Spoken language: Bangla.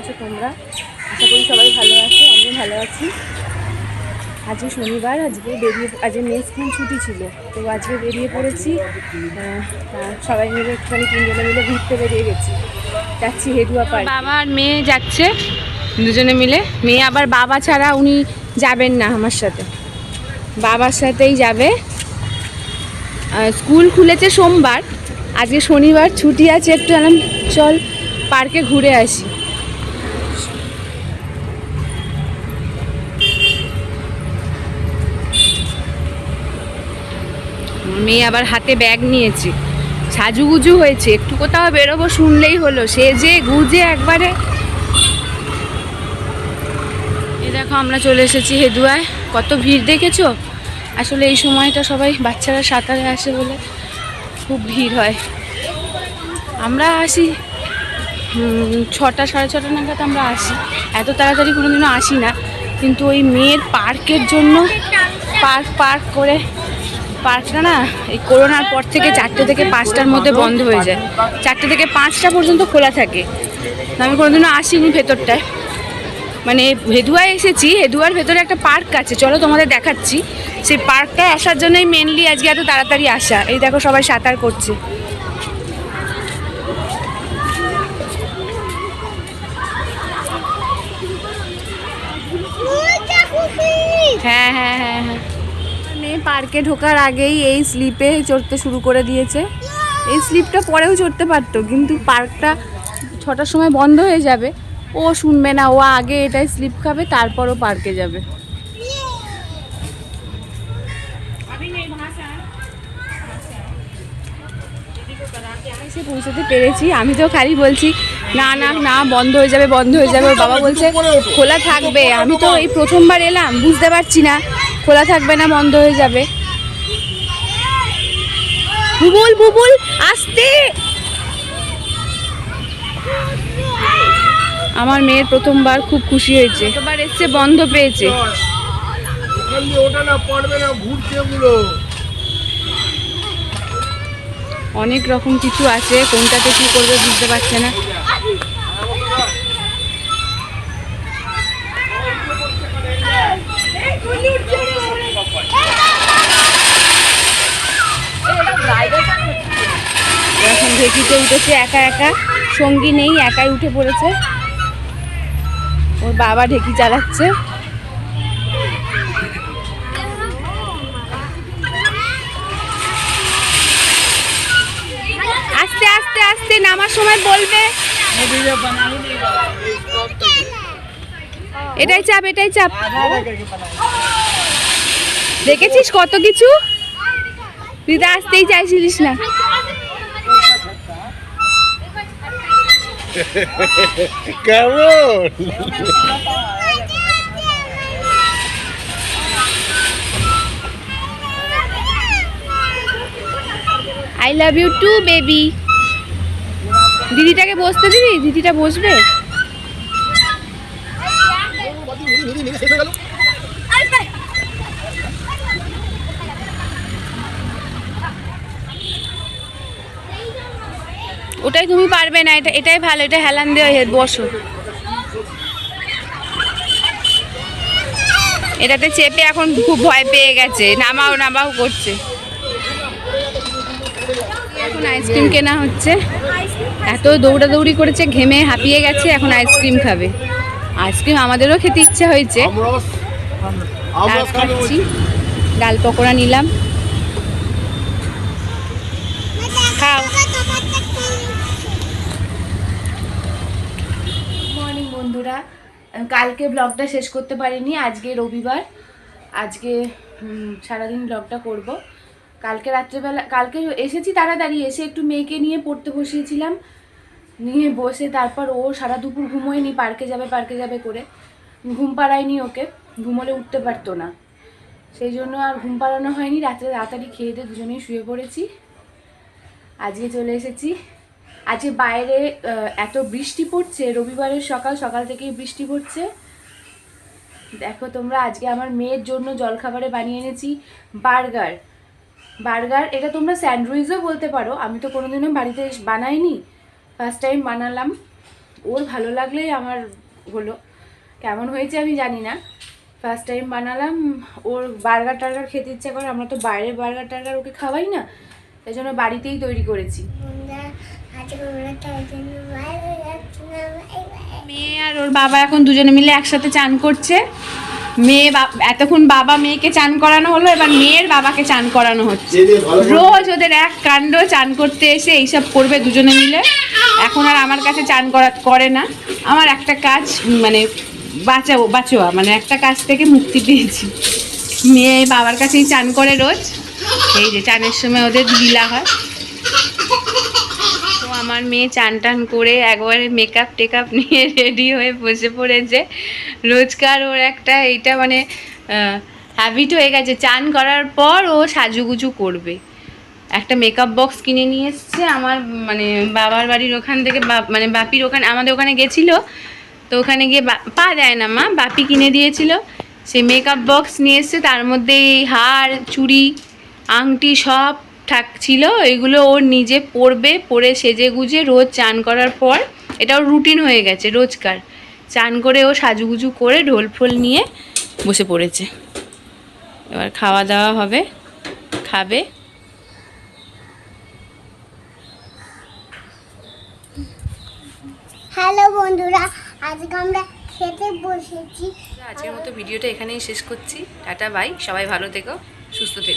আছো তোমরা? আশা করি সবাই ভালো আছো, আমিও ভালো আছি। আজকে শনিবার, আজকে বেরিয়ে, আজকে মেয়ে স্কুল ছুটি ছিল, তো আজকে বেরিয়ে পড়েছি। সবাই মিলে একটুখানি তিনজনে মিলে ঘুরতে বেরিয়ে গেছি। যাচ্ছি হেডুয়া পার্ক। বাবা আর মেয়ে যাচ্ছে, দুজনে মিলে। মেয়ে আবার বাবা ছাড়া উনি যাবেন না আমার সাথে। বাবার সাথেই যাবে। স্কুল খুলেছে সোমবার, আজকে শনিবার, ছুটি আছে একটু চল পার্কে ঘুরে আসি। মেয়ে আবার হাতে ব্যাগ নিয়েছে। সাজুগুজু হয়েছে, একটু কোথাও বেরোবো শুনলেই হলো। সে যে গুজে একবারে। এ দেখো, আমরা চলে এসেছি হেদুয়ায়। কত ভিড় দেখেছ? আসলে এই সময়টা সবাই বাচ্চারা সাঁতারে আসে বলে খুব ভিড় হয়। আমরা আসি ছটা, সাড়ে ছটা নাগাদ আমরা আসি। এত তাড়াতাড়ি কোনোদিনও আসি না। কিন্তু ওই মেয়ের পার্কের জন্য পার্ক পার্ক করে পার্কটা না, এই করোনার পর থেকে চারটে থেকে পাঁচটার মধ্যে বন্ধ হয়ে যায়। চারটে থেকে পাঁচটা পর্যন্ত খোলা থাকে। আমি কোনোদিনও আসিনি ভেতরটায়। মানে হেদুয়ায় এসেছি, হেদুয়ার ভেতরে একটা পার্ক আছে। চলো তোমাদের দেখাচ্ছি। সেই পার্কটায় আসার জন্যই মেনলি আজকে এত তাড়াতাড়ি আসা। এই দেখো সবাই সাঁতার করছে। হ্যাঁ হ্যাঁ হ্যাঁ হ্যাঁ। মেয়ে পার্কে ঢোকার আগেই এই স্লিপে চড়তে শুরু করে দিয়েছে। এই স্লিপটা পরেও চড়তে পারতো, কিন্তু পার্কটা ছটার সময় বন্ধ হয়ে যাবে। ও শুনবে না, ও আগে এটাই স্লিপ খাবে, তারপরও পার্কে যাবে। এসে পৌঁছতে পেরেছি। আমি তো খালি বলছি, না না না, বন্ধ হয়ে যাবে, বন্ধ হয়ে যাবে। ওর বাবা বলছে, খোলা থাকবে। আমি তো এই প্রথমবার এলাম, বুঝতে পারছি না। খোলা থাকবে না, বন্ধ হয়ে যাবে। বুবুল বুবুল, আসতে। আমার মেয়ের প্রথমবার খুব খুশি হয়েছে। প্রথমবার এসছে, বন্ধ পেয়েছে। অনেক রকম কিছু আছে, কোনটাতে কি করবে বুঝতে পারছে না। ঢেকিতে উঠেছে, একা একা। সঙ্গী নেই, একাই উঠে পড়েছে। ওর বাবা ঢেকি চালাচ্ছে। আস্তে আস্তে আস্তে, নামার সময় বলবে। এটাই চাপ এটাই চাপ। দেখেছিস কত কিছু? তুই তো আসতেই চাইছিলিস না। কেমন I love you too baby দিদিটাকে বসতে দিবি? দিদিটা বসবে? ওটাই তুমি পারবে না এটা এটাই ভালো এটা হেলান দেওয়া বসো। এটাতে চেপে এখন খুব ভয় পেয়ে গেছে নামাও নামাও করছে। এখন আইসক্রিম কেনা হচ্ছে। এত দৌড়াদৌড়ি করেছে ঘেমে হাঁপিয়ে গেছে এখন আইসক্রিম খাবে। আইসক্রিম আমাদেরও খেতে ইচ্ছে হয়েছে। খাচ্ছি ডাল পকোড়া নিলাম। খাও। বন্ধুরা কালকে ব্লগটা শেষ করতে পারিনি, আজকে রবিবার। আজকে সারাদিন ব্লগটা করব। কালকে রাত্রেবেলা, কালকে এসেছি তাড়াতাড়ি, এসে একটু মেয়েকে নিয়ে পড়তে বসিয়েছিলাম। নিয়ে বসে তারপর ও সারা দুপুর ঘুমোয়নি পার্কে যাবে পার্কে যাবে করে। ঘুম পাড়ায়নি ওকে, ঘুমোলে উঠতে পারতো না। সেই জন্য আর ঘুম পাড়ানো হয়নি, রাত্রে তাড়াতাড়ি খেয়ে দিয়ে দুজনেই শুয়ে পড়েছি। আজকে চলে এসেছি। আজকে বাইরে এত বৃষ্টি পড়ছে, রবিবারের সকাল সকাল থেকেই বৃষ্টি পড়ছে। দেখো তোমরা, আজকে আমার মেয়ের জন্য জলখাবারে বানিয়ে এনেছি বার্গার। বার্গার, এটা তোমরা স্যান্ডউইচও বলতে পারো, আমি তো কোনোদিনও বাড়িতে বানাইনি। ফার্স্ট টাইম বানালাম। ওর ভালো লাগলেই আমার হলো। কেমন হয়েছে আমি জানি না। ফার্স্ট টাইম বানালাম, ওর বার্গার টার্গার খেতে ইচ্ছা করে, আমরা তো বাইরের বার্গার টার্গার ওকে খাওয়াই না তাই জন্য বাড়িতেই তৈরি করেছি। মেয়ে আর ওর বাবা এখন দুজনে মিলে একসাথে চান করছে। মেয়ে বা- এতক্ষণ বাবা মেয়েকে চান করানো হলো এবার মেয়ের বাবাকে চান করানো হচ্ছে। রোজ ওদের এক কাণ্ড চান করতে এসে এইসব করবে দুজনে মিলে। এখন আর আমার কাছে চান করা করে না। আমার একটা কাজ মানে বাঁচাও বাঁচোয়া মানে একটা কাজ থেকে মুক্তি পেয়েছি। মেয়ে বাবার কাছেই চান করে রোজ। এই যে চানের সময় ওদের লীলা হয়। আমার মেয়ে চান টান করে একবারে মেকআপ টেকআপ নিয়ে রেডি হয়ে বসে পড়েছে। রোজকার ওর একটা এইটা মানে হ্যাবিট হয়ে গেছে। চান করার পর ও সাজুগুজু করবে। একটা মেকআপ বক্স কিনে নিয়ে এসছে আমার মানে বাবার বাড়ির ওখান থেকে মানে বাপির ওখানে, আমাদের ওখানে গেছিল। তো ওখানে গিয়ে পা দেয় না মা, বাপি কিনে দিয়েছিল। সেই মেকআপ বক্স নিয়ে এসছে, তার মধ্যে এই হার, চুড়ি, আংটি সব থাকছিল এগুলো ওর নিজে পরবে পরে সেজে গুজে রোজ চান করার পর এটা ওর রুটিন হয়ে গেছে রোজকার। চান করে ও সাজুগুজু করে ঢোল ফোল নিয়ে বসে পড়েছে। এবার খাওয়া দাওয়া হবে খাবে। হ্যালো বন্ধুরা আজকে আমরা খেতে বসেছি। আজকের মতো ভিডিওটা এখানেই শেষ করছি। Tata bye. সবাই ভালো থেকো সুস্থ থেকো।